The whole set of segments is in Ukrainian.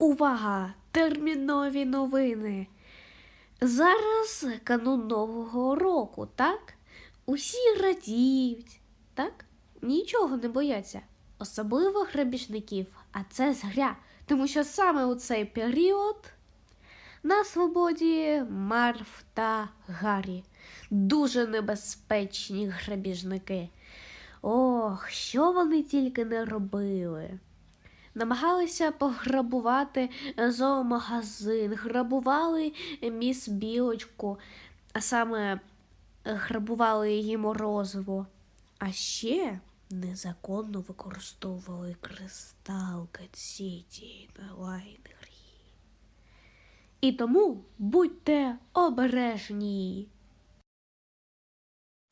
Увага! Термінові новини. Зараз канун Нового року, так? Усі радіють, так? Нічого не бояться, особливо грабіжників, а це згря, тому що саме у цей період на свободі Марф та Гаррі. Дуже небезпечні грабіжники. Ох, що вони тільки не робили. Намагалися пограбувати зоомагазин, грабували міс Білочку, а саме грабували її морозиво. А ще незаконно використовували кристал Катсіті на лайнері. І тому будьте обережні.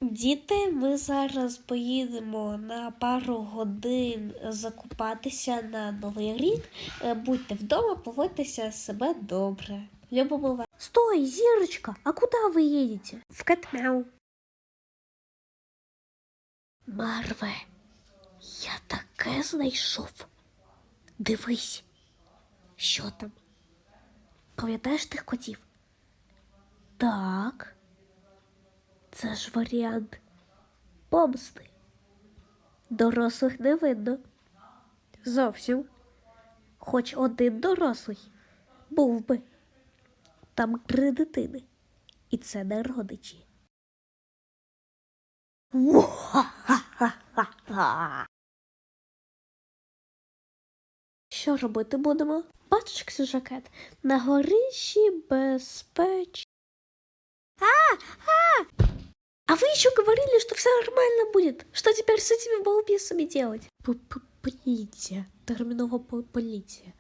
Діти, ми зараз поїдемо на пару годин закупатися на Новий рік. Е, Будьте вдома, поводьтеся себе добре. Любимо вас. Стой, зірочка, а куди ви їдете? В Катмяу. Марве, я таке знайшов. Дивись, що там. Пам'ятаєш тих котів? Так. Це ж варіант помсти. Дорослих не видно. Зовсім. Хоч один дорослий був би. Там три дитини. І це не родичі. Що робити будемо? Бачиш, Ксюжакет, на горищі безпечно. А вы еще говорили, что все нормально будет. Что теперь с этими балбесами делать? П -п Полиция. Терминова по- полиция.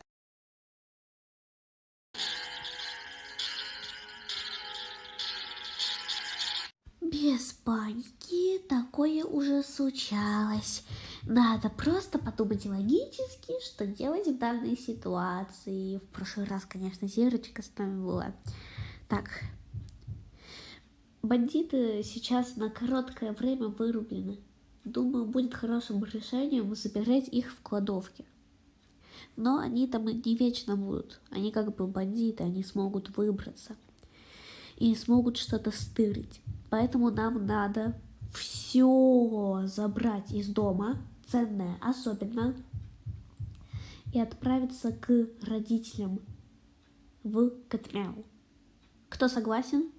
Без паники такое уже случалось. Надо просто подумать логически, что делать в данной ситуации. В прошлый раз, конечно, зерочка с нами была. Так, Бандиты сейчас на короткое время вырублены. Думаю, будет хорошим решением забирать их в кладовке. Но они там не вечно будут. Они как бы бандиты, они смогут выбраться. И смогут что-то стырить. Поэтому нам надо все забрать из дома, ценное особенно, и отправиться к родителям в Катмяу. Кто согласен?